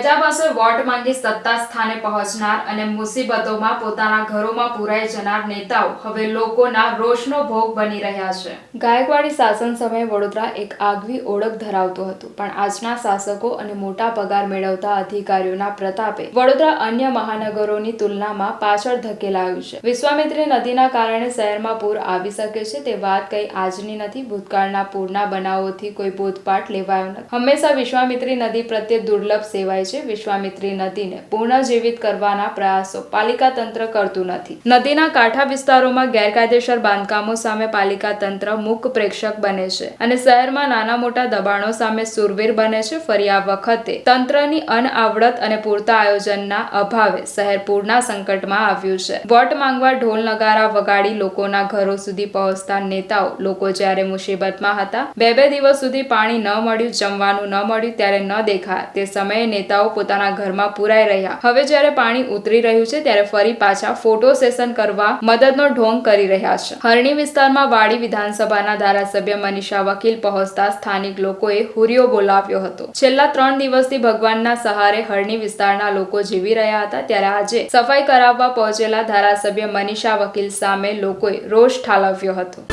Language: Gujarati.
પ્રજા પાસે વોટ માંગી સત્તા સ્થાને પહોંચનાર અને મુસીબતોમાં પોતાના ઘરોમાં પુરાઈ જનાર નેતાઓ હવે લોકોના રોષનો ભોગ બની રહ્યા છે. ગાયકવાડી શાસન સમયે વડોદરા એક આગવી ઓળખ ધરાવતું હતું, પણ આજના શાસકો અને મોટા પગાર મેળવતા અધિકારીઓના પ્રતાપે વડોદરા અન્ય મહાનગરોની તુલનામાં પાછળ ધકેલાયું છે. વિશ્વામિત્રી નદીના કારણે શહેરમાં પૂર આવી શકે છે તે વાત કઈ આજની નથી, ભૂતકાળના પૂરના બનાવોથી કોઈ બોધપાઠ લેવાયો નથી. હંમેશા વિશ્વામિત્રી નદી પ્રત્યે દુર્લભ સેવાય છે, વિશ્વામિત્રી નદીને પુનઃજીવિત કરવાના પ્રયાસો પાલિકા તંત્ર કરતું નથી. નદીના કાંઠા વિસ્તારોમાં ગેરકાયદેસર બાંધકામો સામે પાલિકા તંત્ર મૂક પ્રેક્ષક બને છે અને શહેરમાં નાના મોટા દબાણો સામે સુરવીર બને છે. ફરી આ વખતે તંત્રની અનઆવડત અને પૂરતા આયોજનના અભાવે શહેર પૂરના સંકટમાં આવ્યું છે. વોટ માંગવા ઢોલ નગારા વગાડી લોકોના ઘરો સુધી પહોંચતા નેતાઓ લોકો જ્યારે મુસીબતમાં હતા, બે બે દિવસ સુધી પાણી ન મળ્યું, જમવાનું ન મળ્યું, ત્યારે ન દેખા તે સમયે નેતાઓ પોતાના ઘરમાં પુરાઈ રહ્યા. હવે જ્યારે પાણી ઉતરી રહ્યું છે, ત્યારે ફરી પાછા ફોટો સેશન કરવા મદદનો ઢોંગ કરી રહ્યા છે. હરણી વિસ્તારમાં વાડી વિધાનસભાના ધારાસભ્ય મનીષા વકીલ પહોંચતા સ્થાનિક લોકોએ હુરિયો બોલાવ્યો હતો. છેલ્લા ત્રણ દિવસથી ભગવાનના સહારે હરણી વિસ્તારના લોકો જીવી રહ્યા હતા, ત્યારે આજે સફાઈ કરાવવા પહોંચેલા ધારાસભ્ય મનીષા વકીલ સામે લોકોએ રોષ ઠાલવ્યો હતો.